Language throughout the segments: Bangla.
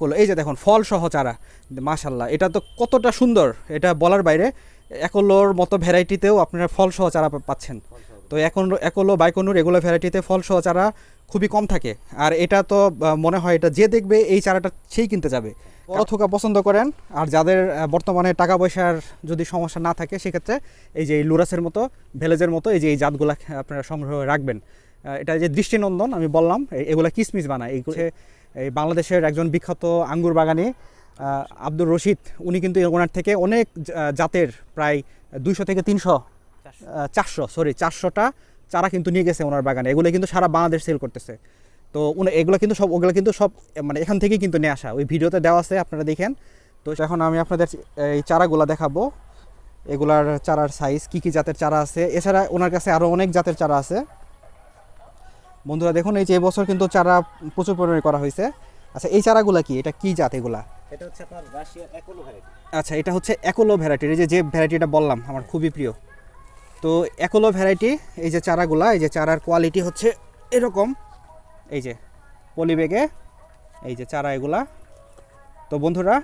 করল। এই যে দেখুন ফল সহ চারা মাশাল্লাহ এটা তো কতটা সুন্দর এটা বলার বাইরে একলোর মতো ভ্যারাইটিতেও আপনারা ফল সহ চারা পাচ্ছেন। তো এখন একলো বাইকনুর এগুলো ভ্যারাইটিতে ফল সহ চারা খুবই কম থাকে। আর এটা তো মনে হয় এটা যে দেখবে এই চারাটা সেই কিনতে যাবে। বড় থোকা পছন্দ করেন আর যাদের বর্তমানে টাকা পয়সার যদি সমস্যা না থাকে সেক্ষেত্রে এই যে এই লুরাসের মতো ভেলেজের মতো এই যে এই জাতগুলা আপনারা সংগ্রহ রাখবেন। এটা যে দৃষ্টিনন্দন আমি বললাম এগুলা কিসমিস বানায়। এইগুলো এই বাংলাদেশের একজন বিখ্যাত আঙ্গুর বাগানি আব্দুর রশিদ, উনি কিন্তু ওনার থেকে অনেক জাতের প্রায় দুইশো থেকে তিনশো চারশো সরি চারশোটা চারা কিন্তু নিয়ে গেছে ওনার বাগানে। এগুলো কিন্তু সারা বাংলাদেশ সেল করতেছে। তো এগুলো কিন্তু সব, ওগুলো কিন্তু সব মানে এখান থেকেই কিন্তু নিয়ে আসা। ওই ভিডিওতে দেওয়া আছে, আপনারা দেখেন। তো এখন আমি আপনাদের এই চারাগুলো দেখাবো। এগুলার চারার সাইজ কি কি জাতের চারা আছে? এছাড়া ওনার কাছে আরও অনেক জাতের চারা আছে। বন্ধুরা দেখুন এই যে এবছর কিন্তু চারা প্রচুর পরিমাণে করা হয়েছে। আচ্ছা এই চারাগুলা কি? এটা কি জাত এগুলা? এটা হচ্ছে আপনার একলো ভ্যারাইটি। আচ্ছা এটা হচ্ছে একলো ভ্যারাইটির এই যে যে ভ্যারাইটিটা বললাম আমার খুবই প্রিয়। তো একলো ভ্যারাইটি এই যে চারাগুলা এই যে চারার কোয়ালিটি হচ্ছে এরকম। এই যে পলিব্যাগে এই যে চারা এগুলা। তো বন্ধুরা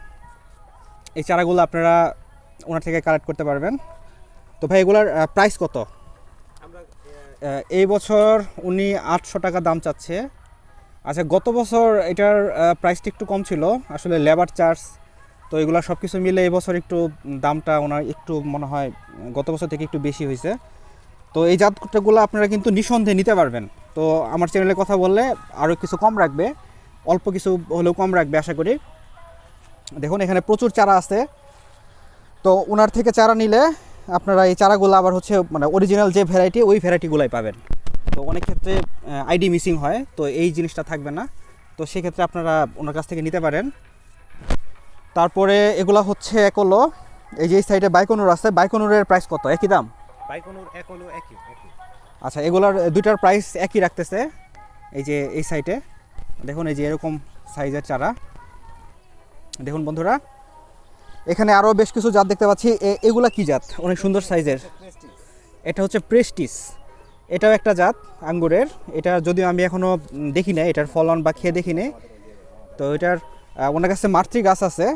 এই চারাগুলো আপনারা ওনার থেকে কালেক্ট করতে পারবেন। তো ভাই এগুলার প্রাইস কত? এই বছর উনি আটশো টাকা দাম চাচ্ছে। আচ্ছা গত বছর এটার প্রাইসটা একটু কম ছিল। আসলে লেবার চার্জ তো এগুলো সব কিছু মিলে এবছর একটু দামটা ওনার একটু মনে হয়, গত বছর থেকে একটু বেশি হয়েছে। তো এই জাতগুলো আপনারা কিন্তু নিঃসন্দেহে নিতে পারবেন। তো আমার চ্যানেলে কথা বললে আরও কিছু কম রাখবে, অল্প কিছু হলেও কম রাখবে আশা করি। দেখুন, এখানে প্রচুর চারা আছে। তো ওনার থেকে চারা নিলে আপনারা এই চারাগুলো আবার হচ্ছে মানে অরিজিনাল যে ভ্যারাইটি ওই ভ্যারাইটিগুলাই পাবেন। তো অনেক ক্ষেত্রে আইডি মিসিং হয় তো এই জিনিসটা থাকবে না। তো সেক্ষেত্রে আপনারা ওনার কাছ থেকে নিতে পারেন। তারপরে এগুলা হচ্ছে একলো এই যে এই সাইডে বাইকনুর আছে বাইকনুরের প্রাইস কত? একই দাম? বাইকনুর একলো একই একই। আচ্ছা এগুলার দুইটার প্রাইস একই রাখতেছে এই যে এই সাইডে দেখুন এই যে এরকম সাইজের চারা। দেখুন বন্ধুরা এখানে আরও বেশ কিছু জাত দেখতে পাচ্ছি। এগুলা কি জাত? অনেক সুন্দর সাইজের। এটা হচ্ছে প্রেস্টিস। এটাও একটা জাত আঙ্গুরের। এটা যদিও আমি এখনও দেখি নাই এটার ফলন বা খেয়ে দেখি নাই। তো এটার ওনার কাছে মাতৃ গাছ আছে।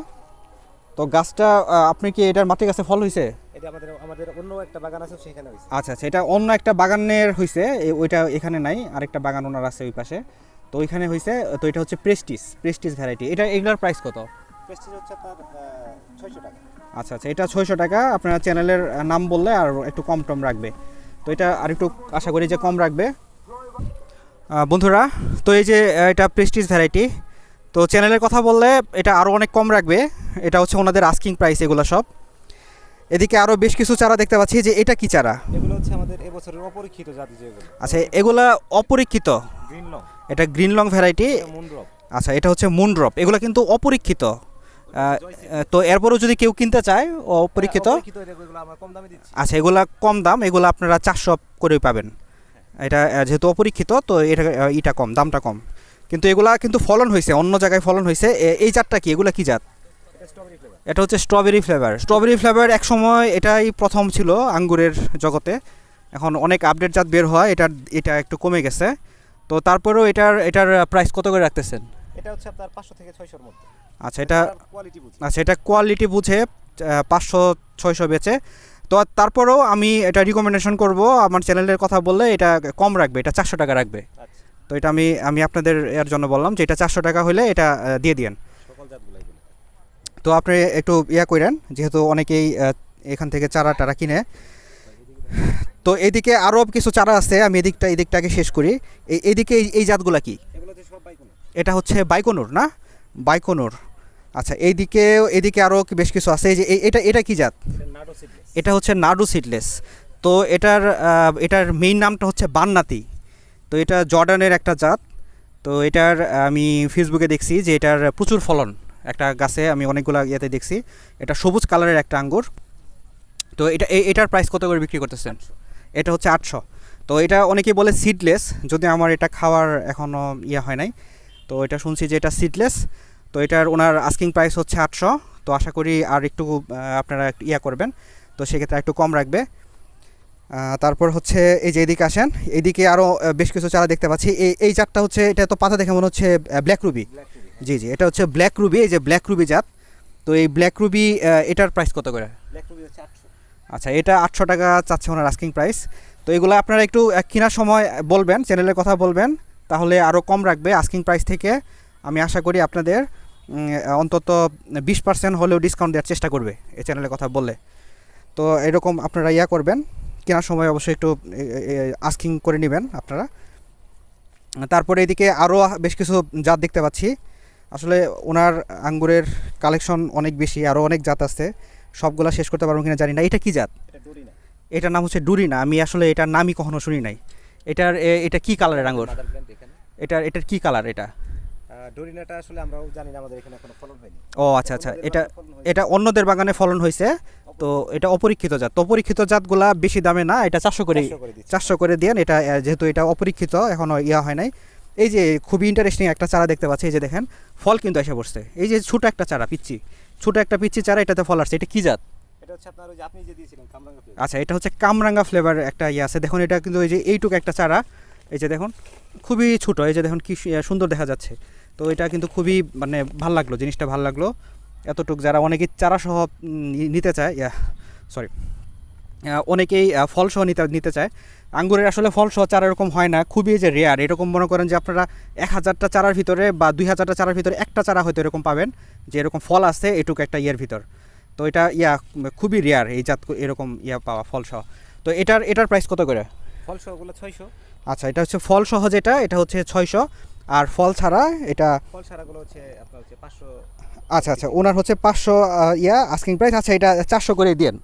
তো গাছটা আপনি কি এটার মাতৃ গাছে ফল হয়েছে এটা আমাদের আমাদের অন্য একটা বাগান আছে সেখানে হয়েছে আচ্ছা আচ্ছা এটা অন্য একটা বাগানের হয়েছে ওইটা এখানে নাই আরেকটা বাগান ওনার আছে ওই পাশে। তো ওইখানে হয়েছে তো এটা হচ্ছে প্রেস্টিস প্রেস্টিস ভ্যারাইটি। এটা এগুলোর প্রাইস কত? প্রেস্টিজ হচ্ছে আপনার ছয়শো টাকা। আচ্ছা আচ্ছা এটা ছয়শো টাকা। আপনার চ্যানেলের নাম বললে আর একটু কম টম রাখবে। তো এটা আর একটু আশা করি যে কম রাখবে। বন্ধুরা তো এই যে এটা প্রেস্টিজ ভ্যারাইটি। তো চ্যানেলের কথা বললে এটা আরও অনেক কম রাখবে। এটা হচ্ছে ওনাদের আস্কিং প্রাইস এগুলো সব। এদিকে আরও বেশ কিছু চারা দেখতে পাচ্ছি। যে এটা কি চারা? এগুলো হচ্ছে আমাদের এবছরের অপরীক্ষিত জাতি যেগুলো। আচ্ছা এগুলা অপরীক্ষিত? Green long. এটা গ্রিন লং ভ্যারাইটি। মুন্ড্রপ আচ্ছা এটা হচ্ছে মুনড্রপ এগুলো কিন্তু অপরীক্ষিত। তো এরপরও যদি কেউ কিনতে চায় অপরীক্ষিত কম আচ্ছা এগুলা কম দাম এগুলো আপনারা চারশো করে পাবেন। এটা যেহেতু অপরীক্ষিত তো এটা এটা কম দামটা কম। কিন্তু এগুলা কিন্তু ফলন হয়েছে অন্য জায়গায় ফলন হয়েছে। এই জাতটা কি? এগুলা কি জাত? এটা এটা হচ্ছে স্ট্রবেরি ফ্লেভার স্ট্রবেরি ফ্লেভার এক সময় এটাই প্রথম ছিল আঙ্গুরের জগতে। এখন অনেক আপডেট জাত বের হয় এটার এটা একটু কমে গেছে। তো তারপরেও এটার এটার প্রাইস কত করে রাখতেছেন? এটা হচ্ছে আপনার পাঁচশো থেকে ছয়শোর মধ্যে। আচ্ছা এটা আচ্ছা এটা কোয়ালিটি বুঝে পাঁচশো ছয়শো বেচে। তো তারপরেও আমি এটা রিকমেন্ডেশন করব আমার চ্যানেলের কথা বললে এটা কম রাখবে এটা চারশো টাকা রাখবে। আচ্ছা। তো এটা আমি আমি আপনাদের এর জন্য বললাম যে এটা চারশো টাকা হলে এটা দিয়ে দিয়েন। তো আপনি একটু ইয়া করেন যেহেতু অনেকেই এখান থেকে চারা টারা কিনে। তো এদিকে আরও কিছু চারা আছে আমি এদিকটা এদিকটাকে শেষ করি। এই এদিকে এই- এই জাতগুলা কি? এটা হচ্ছে বাইকনুর না? বাইকনুর। আচ্ছা এইদিকে এদিকে আরও বেশ কিছু আছে। যে এটা এটা কি জাত? এটা হচ্ছে নাডু সিডলেস তো এটার এটার মেইন নামটা হচ্ছে বান্নাতি। তো এটা জর্ডানের একটা জাত। তো এটার, আমি ফেসবুকে দেখছি যে এটার প্রচুর ফলন। একটা গাছে আমি অনেকগুলো ইয়েতে দেখছি। এটা সবুজ কালারের একটা আঙ্গুর। তো এটা এটার প্রাইস কত করে বিক্রি করতেছেন? এটা হচ্ছে আটশো। তো এটা অনেকেই বলে সিডলেস যদি আমার এটা খাওয়ার এখনও ইয়ে হয় নাই, তো এটা শুনছি যে এটা সিডলেস তো এটার ওনার আস্কিং প্রাইস হচ্ছে আটশো। তো আশা করি আর একটু আপনারা ইয়া করবেন। তো সেক্ষেত্রে একটু কম রাখবে। তারপর হচ্ছে এই যে এদিকে আসেন এইদিকে আরও বেশ কিছু চারা দেখতে পাচ্ছি। এই এই চারটা হচ্ছে এটা তো পাতা দেখে মনে হচ্ছে ব্ল্যাক রুবি জি জি এটা হচ্ছে ব্ল্যাক রুবি এই যে ব্ল্যাক রুবি জাত। তো এই ব্ল্যাক রুবি এটার প্রাইস কত করে? ব্ল্যাক রুবি হচ্ছে আটশো। আচ্ছা এটা আটশো টাকা চাচ্ছে ওনার আস্কিং প্রাইস তো এগুলো আপনারা একটু কেনার সময় বলবেন চ্যানেলের কথা বলবেন। তাহলে আরও কম রাখবে আস্কিং প্রাইস থেকে। আমি আশা করি আপনাদের অন্তত বিশ পার্সেন্ট হলেও ডিসকাউন্ট দেওয়ার চেষ্টা করবে এই চ্যানেলের কথা বললে। তো এরকম আপনারা ইয়া করবেন কেনার সময় অবশ্যই একটু আস্কিং করে নেবেন আপনারা। তারপরে এদিকে আরও বেশ কিছু জাত দেখতে পাচ্ছি। আসলে ওনার আঙ্গুরের কালেকশন অনেক বেশি আরও অনেক জাত আছে। সবগুলা শেষ করতে পারব কিনা জানি না। এটা কি জাত? এটার নাম হচ্ছে ডুরিনা। আমি আসলে এটার নামই কখনো শুনি নাই। এটার এটা কি কালারের আঙ্গুর? এটার এটার কি কালার এটা? ডোরিনাটা আসলে আমরাও জানি না আমাদের এখানে এখনও ফলন হয়নি। ও আচ্ছা আচ্ছা। এটা। এটা অন্যদের বাগানে ফলন হয়েছে তো এটা অপরীক্ষিত জাত। তো অপরীক্ষিত জাতগুলা বেশি দামে না এটা চারশো করে 400 করে দিচ্ছি। চারশো করে দেন এটা যেহেতু এটা অপরীক্ষিত এখনও ইয়া হয় নাই। এই যে খুবই ইন্টারেস্টিং একটা চারা দেখতে পাচ্ছি এই যে দেখেন ফল কিন্তু এসে পড়ছে। এই যে ছোট একটা চারা পিচ্ছি ছোট একটা পিচ্ছি চারা এটাতে ফল আসছে। এটা কি জাত? আচ্ছা এটা হচ্ছে কামরাঙ্গা ফ্লেভার একটা ইয়ে আছে। দেখুন এটা কিন্তু এই যে এইটুকু একটা চারা। এই যে দেখুন খুবই ছোট। এই যে দেখুন কি সুন্দর দেখা যাচ্ছে। তো এটা কিন্তু খুবই মানে ভালো লাগল জিনিসটা ভালো লাগল। এতটুক যারা অনেকেই চারা সহ নি- নিতে চায় ইয়া সরি অনেকেই আহ, ফল সহ নিতে নিতে চায়। আঙ্গুরের আসলে ফল সহ চারা এরকম হয় না খুবই যে রেয়ার এরকম মনে করেন যে আপনারা এক হাজারটা চারার ভিতরে বা দুই হাজারটা চারার ভিতরে একটা চারা হয়তো এরকম পাবেন যে এরকম ফল আছে এটুকু একটা ইয়ের ভিতর। তো এটা ইয়া খুবই রেয়ার এই জাত এরকম ইয়া পাওয়া ফল সহ। তো এটার এটার প্রাইস কত করে? ফল সহগুলো ছয়শো। আচ্ছা এটা হচ্ছে ফল সহ যেটা এটা হচ্ছে ছয়শো। আর ফল ছাড়া এটা ফল সারাগুলো হচ্ছে আপনার হচ্ছে পাঁচশো আচ্ছা আচ্ছা ওনার হচ্ছে পাঁচশো ইয়া আস্কিং প্রাইস আচ্ছা এটা চারশো করে দিন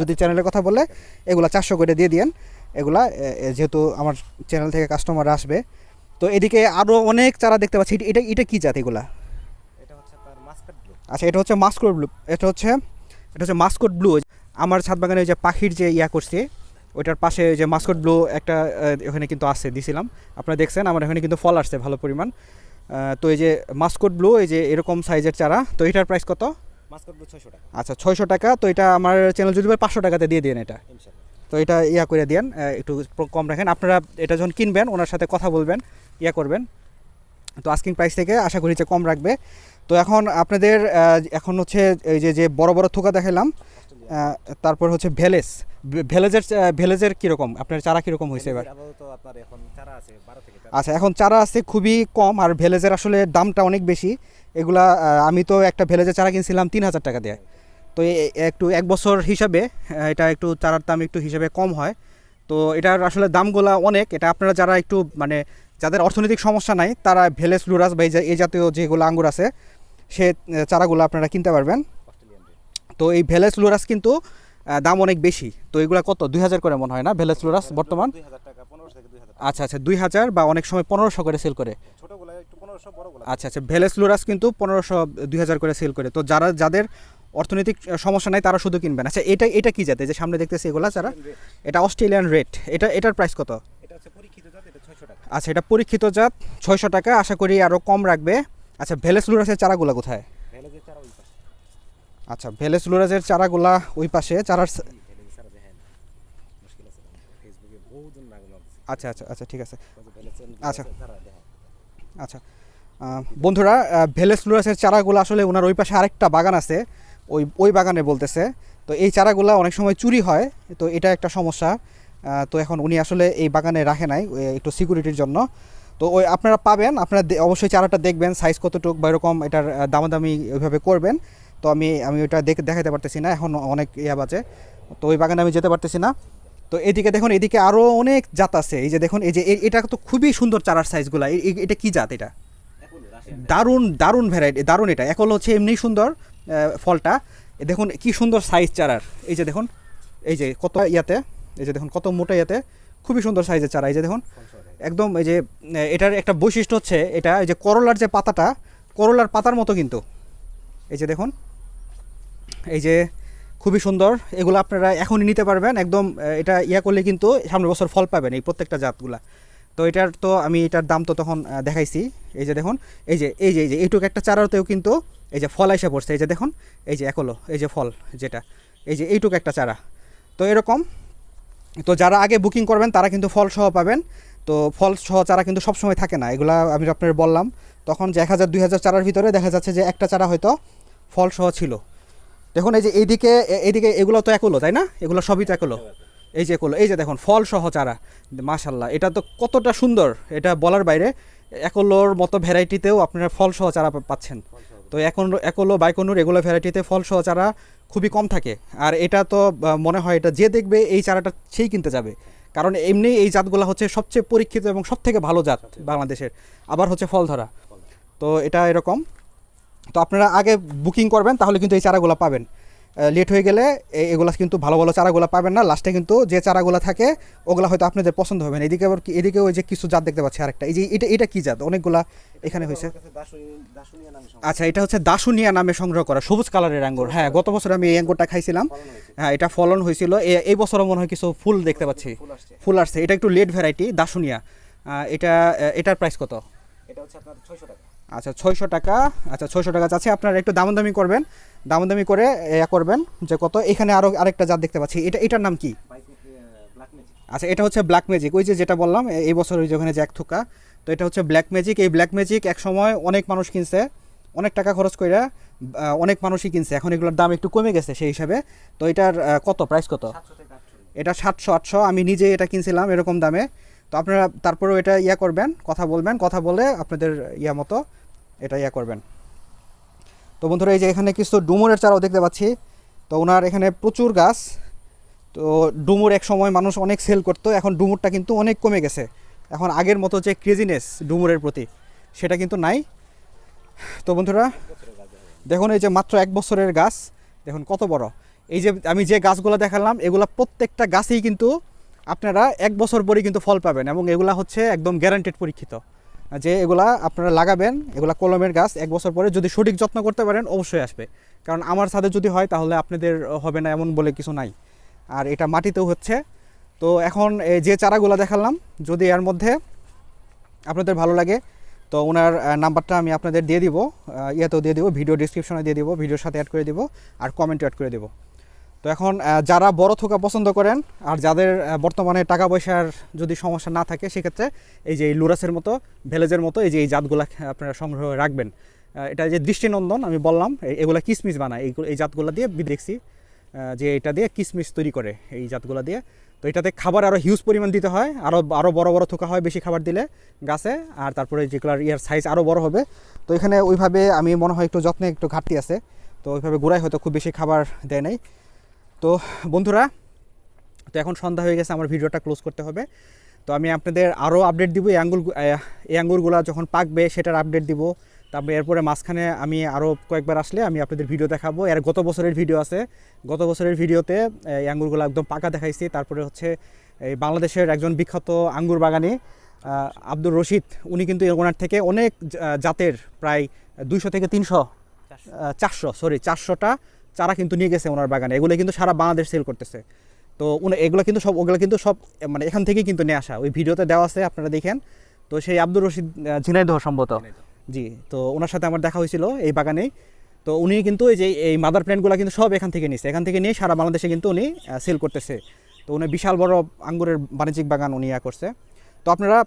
যদি চ্যানেলের কথা বলে এগুলা চারশো করে দিয়ে দিন এগুলা যেহেতু আমার চ্যানেল থেকে কাস্টমার আসবে। তো এদিকে আরও অনেক চারা দেখতে পাচ্ছি। এটা- এটা কী জাত এগুলা? এটা হচ্ছে আপনার মাস্কাট ব্লু। আচ্ছা এটা হচ্ছে মাস্কোট ব্লু এটা হচ্ছে এটা হচ্ছে মাস্কোট ব্লু। আমার ছাদ বাগানে ওই যে পাখির যে ইয়া করছে ওইটার পাশে যে মাস্কোট ব্লু একটা ওখানে কিন্তু আছে দিছিলাম। আপনারা দেখছেন আমার এখানে কিন্তু ফল আসছে ভালো পরিমাণ। তো এই যে মাস্কোট ব্লু এই যে এরকম সাইজের চারা তো এটার প্রাইস কত? মাস্কাট ব্লু ছয়শো টাকা। আচ্ছা ছয়শো টাকা তো এটা আমার চ্যানেল যদি পাঁচশো টাকাতে দিয়ে দিন এটা। তো এটা ইয়া করে দেন একটু কম রাখেন। আপনারা এটা যখন কিনবেন ওনার সাথে কথা বলবেন ইয়া করবেন। তো আস্কিং প্রাইস থেকে আশা করি যে কম রাখবে। তো এখন আপনাদের এখন হচ্ছে এই যে যে বড় বড় থোকা দেখালাম তারপর হচ্ছে ভেলেজ ভেলেজের ভেলেজের কীরকম? আপনার চারা কীরকম হয়েছে এবার। আচ্ছা এখন চারা আছে খুবই কম আর ভেলেজের আসলে দামটা অনেক বেশি। এগুলা আমি তো একটা ভেলেজের চারা কিনছিলাম তিন হাজার টাকা দিয়ে। তো একটু এক বছর হিসাবে এটা একটু চারার দাম একটু হিসাবে কম হয়। তো এটার আসলে দামগুলা অনেক। এটা আপনারা যারা একটু মানে যাদের অর্থনৈতিক সমস্যা নাই তারা ভেলেস লুরাস বা এই জাতীয় যেগুলো আঙ্গুর আছে সে চারাগুলো আপনারা কিনতে পারবেন। তো এই ভেলেস লুরাস কিন্তু দাম অনেক বেশি। তো এগুলা কত? দুই হাজার করে মনে হয় না ভেলেস লুরাস বর্তমান? আচ্ছা আচ্ছা দুই হাজার বা অনেক সময় পনেরোশো করে সেল করে। আচ্ছা আচ্ছা ভেলেস লুরাস কিন্তু পনেরোশো দুই হাজার করে সেল করে। তো যারা যাদের অর্থনৈতিক সমস্যা নাই তারা শুধু কিনবেন। আচ্ছা এটা এটা কি জাতে যে সামনে দেখতেছি এগুলা যারা এটা অস্ট্রেলিয়ান রেট এটা এটার প্রাইস কত? আচ্ছা এটা পরীক্ষিত জাত ছয়শো টাকা। আশা করি আরও কম রাখবে। আচ্ছা ভেলেস লুরাসের চারাগুলো কোথায় ভ্যালেজের চারা ওই পাশে আচ্ছা ভেলেস লুরাসের চারাগুলা ওই পাশে, চারার আচ্ছা আচ্ছা আচ্ছা ঠিক আছে। আচ্ছা। আচ্ছা। বন্ধুরা ভেলেস লুরাসের চারাগুলো আসলে ওনার ওই পাশে আরেকটা বাগান আছে। ওই ওই বাগানে বলতেছে। তো এই চারাগুলো অনেক সময় চুরি হয়। তো এটা একটা সমস্যা। তো এখন উনি আসলে এই বাগানে রাখে নাই একটু সিকিউরিটির জন্য। তো ওই আপনারা পাবেন, আপনারা অবশ্যই চারাটা দেখবেন, সাইজ কতটুক বা এরকম এটার দামাদামি ওইভাবে করবেন। তো আমি আমি ওইটা দেখে দেখাতে পারতেছি না, এখন অনেক ইয়া বাজে। তো ওই বাগানে আমি যেতে পারতেছি না। তো এদিকে দেখুন, এদিকে আরও অনেক জাত আছে। এই যে দেখুন, এই যে এটা তো খুবই সুন্দর চারার সাইজগুলো এটা কি জাত এটা? দারুণ দারুণ ভ্যারাইটি দারুণ এটা। একল হচ্ছে এমনি সুন্দর ফলটা। দেখুন, কি সুন্দর সাইজ চারার। এই যে দেখুন, এই যে কত ইয়াতে, এই যে দেখুন, কত মোটা ইয়াতে, খুবই সুন্দর সাইজের চারা। এই যে দেখুন, একদম এই যে এটার একটা বৈশিষ্ট্য হচ্ছে, এটা এই যে করলার যে পাতাটা, করলার পাতার মতো কিন্তু। এই যে দেখুন এই যে খুবই সুন্দর, এগুলো আপনারা এখনই নিতে পারবেন। একদম এটা ইয়া করলে কিন্তু সামনের বছর ফল পাবেন এই প্রত্যেকটা জাতগুলা। তো এটার তো আমি এটার দাম তো তখন দেখাইছি। এই যে দেখুন, এই যে এই যে এই যে, এইটুকু একটা চারাতেও কিন্তু এই যে ফল এসে পড়ছে। এই যে দেখুন, এই যে একলো, এই যে ফল যেটা, এই যে এইটুকু একটা চারা। তো এরকম, তো যারা আগে বুকিং করবেন তারা কিন্তু ফল সহ পাবেন। তো ফল সহ চারা কিন্তু সবসময় থাকে না। এগুলা আমি আপনার বললাম, তখন যে এক হাজার, দুই হাজার চারার ভিতরে দেখা যাচ্ছে যে একটা চারা হয়তো ফল সহ ছিল। দেখুন এই যে এইদিকে এইদিকে এগুলো তো একলো তাই না? এগুলো সবই তো একলো এই যে একলো এই যে দেখুন ফল সহ চারা মাশাল্লাহ এটা তো কতটা সুন্দর এটা বলার বাইরে। একলোর মতো ভ্যারাইটিতেও আপনারা ফল সহ চারা পাচ্ছেন। তো এখন একলো বাইকনুর এগুলো ভ্যারাইটিতে ফল সহ চারা খুবই কম থাকে। আর এটা তো মনে হয় এটা যে দেখবে এই চারাটা সেই কিনতে যাবে। কারণ এমনি এই জাতগুলো হচ্ছে সবচেয়ে পরীক্ষিত এবং সবথেকে ভালো জাত বাংলাদেশের। আবার হচ্ছে ফল ধরা। তো এটা এরকম। তো আপনারা আগে বুকিং করবেন তাহলে কিন্তু এই চারাগুলো পাবেন। লেট হয়ে গেলে এগুলা কিন্তু ভালো ভালো চারাগুলো পাবেন না। লাস্টে কিন্তু যে চারাগুলো থাকে ওগুলো হয়তো আপনাদের পছন্দ হবে না। এদিকে আবার কি- এদিকে ওই যে কিছু জাত দেখতে পাচ্ছি আরেকটা। এই যে এটা এটা কি জাত? অনেকগুলা এখানে হয়েছে। আচ্ছা এটা হচ্ছে দাসুনিয়া নামে সংগ্রহ করা সবুজ কালারের আঙ্গুর। হ্যাঁ গত বছর আমি এই আঙ্গুরটা খাইছিলাম। হ্যাঁ এটা ফলন হয়েছিল। এ- এই বছরও মনে হয় কিছু ফুল দেখতে পাচ্ছি। ফুল আসছে। এটা একটু লেট ভ্যারাইটি দাসুনিয়া এটা এটার প্রাইস কত? এটা হচ্ছে আপনার ছয়শো টাকা। আচ্ছা ছয়শো টাকা। আচ্ছা ছয়শো টাকা আছে আপনারা একটু দামাদামি করবেন। দামাদামি করে, এ করবেন যে কত। এখানে আরও আরেকটা জাত দেখতে পাচ্ছি। এটা, এটার নাম কি? আচ্ছা এটা হচ্ছে ব্ল্যাক ম্যাজিক ওই যে যেটা বললাম এই বছর ওই যে ওখানে এক থুকা, তো এটা হচ্ছে ব্ল্যাক ম্যাজিক এই ব্ল্যাক ম্যাজিক এক সময় অনেক মানুষ কিনছে, অনেক টাকা খরচ করে অনেক মানুষই কিনছে। এখন এগুলোর দাম একটু কমে গেছে সেই হিসাবে। তো এটার কত? প্রাইস কত? এটা সাতশো, আটশো। আমি নিজে এটা কিনছিলাম এরকম দামে। তো আপনারা তারপরেও এটা ইয়া করবেন, কথা বলবেন, কথা বলে আপনাদের ইয়া মতো এটা ইয়া করবেন। তো বন্ধুরা, এই যে এখানে কিছু ডুমুরের চারাও দেখতে পাচ্ছি। তো ওনার এখানে প্রচুর গাছ। তো ডুমুর এক সময় মানুষ অনেক সেল করতো, এখন ডুমুরটা কিন্তু অনেক কমে গেছে। এখন আগের মতো যে ক্রেজিনেস ডুমুরের প্রতি, সেটা কিন্তু নাই। তো বন্ধুরা, দেখুন এই যে মাত্র এক বছরের গাছ। দেখুন কত বড়। এই যে আমি যে গাছগুলো দেখালাম, এগুলা প্রত্যেকটা গাছেই কিন্তু আপনারা এক বছর পরে কিন্তু ফল পাবেন এবং এগুলা হচ্ছে একদম গ্যারান্টেড পরীক্ষিত। যে এগুলা আপনারা লাগাবেন, এগুলা কলমের গাছ, এক বছর পরে যদি সঠিক যত্ন করতে পারেন, অবশ্যই আসবে। কারণ আমার ছাদে যদি হয়, তাহলে আপনাদের হবে না এমন বলে কিছু নাই। আর এটা মাটিতেও হচ্ছে। তো এখন যে চারাগুলো দেখালাম, যদি এর মধ্যে আপনাদের ভালো লাগে, তো ওনার নাম্বারটা আমি আপনাদের দিয়ে দিব। ইয়েতেও দিয়ে দিব, ভিডিও ডিসক্রিপশনে দিয়ে দিব, ভিডিওর সাথে অ্যাড করে দিব, আর কমেন্টও অ্যাড করে দিব। তো এখন যারা বড় থোকা পছন্দ করেন আর যাদের বর্তমানে টাকা পয়সার যদি সমস্যা না থাকে, সেক্ষেত্রে এই যে লুরাসের মতো, ভেলেজের মতো, এই যে এই জাতগুলা আপনারা সংগ্রহ রাখবেন। এটা যে দৃষ্টিনন্দন, আমি বললাম এগুলা কিসমিস বানায়। এইগুলো এই জাতগুলো দিয়ে দেখছি যে এটা দিয়ে কিসমিস তৈরি করে এই জাতগুলো দিয়ে। তো এটাতে খাবার আরও হিউজ পরিমাণ দিতে হয় আরও আরও বড় বড় থোকা হয় বেশি খাবার দিলে গাছে, আর তারপরে যেগুলোর ইয়ার সাইজ আরও বড় হবে। তো এখানে ওইভাবে আমি মনে হয় একটু যত্নে একটু ঘাটতি আছে। তো ওইভাবে গোড়ায় হয়তো খুব বেশি খাবার দেয় নাই। তো বন্ধুরা, তো এখন সন্ধ্যা হয়ে গেছে, আমার ভিডিওটা ক্লোজ করতে হবে। তো আমি আপনাদের আরও আপডেট দিব, এই আঙ্গুর এই আঙ্গুরগুলো যখন পাকবে সেটার আপডেট দিব। তারপরে এরপরে মাঝখানে আমি আরও কয়েকবার আসলে আমি আপনাদের ভিডিও দেখাবো। এর গত বছরের ভিডিও আছে। গত বছরের ভিডিওতে এই আঙ্গুরগুলো একদম পাকা দেখাইছি। তারপরে হচ্ছে এই বাংলাদেশের একজন বিখ্যাত আঙ্গুর বাগানি আব্দুর রশিদ, উনি কিন্তু ওনার থেকে অনেক জাতের প্রায় দুইশো থেকে তিনশো চারশো সরি চারশোটা চারা কিন্তু নিয়ে গেছে ওনার বাগানে। এগুলো কিন্তু সারা বাংলাদেশ সেল করতেছে। তো উনি এগুলো কিন্তু সব ওগুলো কিন্তু সব মানে এখান থেকেই কিন্তু নিয়ে আসা। ওই ভিডিওতে দেওয়া আছে আপনারা দেখেন। তো সেই আব্দুর রশিদ ঝিনাইদহ সম্ভবত। জি তো ওনার সাথে আমার দেখা হয়েছিল এই বাগানেই। তো উনি কিন্তু এই যে এই মাদার প্ল্যান্টগুলো কিন্তু সব এখান থেকে নিয়েছে এখান থেকে নিয়ে সারা বাংলাদেশে কিন্তু উনি সেল করতেছে। তো উনি বিশাল বড় আঙ্গুরের বাণিজ্যিক বাগান উনি ইয়া করছে। তো আপনারা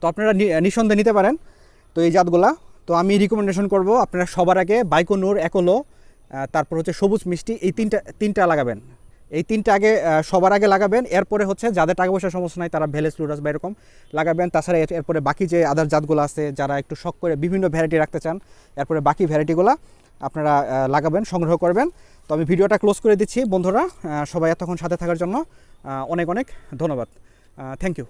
তো আপনারা নিঃসন্দেহে নিতে পারেন। তো এই জাতগুলা তো আমি রিকমেন্ডেশন করব আপনারা সবার আগে বাইকোনুর একলো তারপর হচ্ছে সবুজ মিষ্টি, এই তিনটা তিনটা লাগাবেন। এই তিনটা আগে সবার আগে লাগাবেন, এরপরে হচ্ছে যাদের টাকা পয়সার সমস্যা নাই, তারা ভেলেস লুরাস বা এরকম লাগাবেন। তাছাড়া এর- এরপরে বাকি যে আদার জাতগুলো আছে, যারা একটু শখ করে বিভিন্ন ভ্যারাইটি রাখতে চান, এরপরে বাকি ভ্যারাইটিগুলো আপনারা লাগাবেন, সংগ্রহ করবেন। তো আমি ভিডিওটা ক্লোজ করে দিচ্ছি, বন্ধুরা সবাই এতক্ষণ সাথে থাকার জন্য অনেক অনেক ধন্যবাদ। Thank you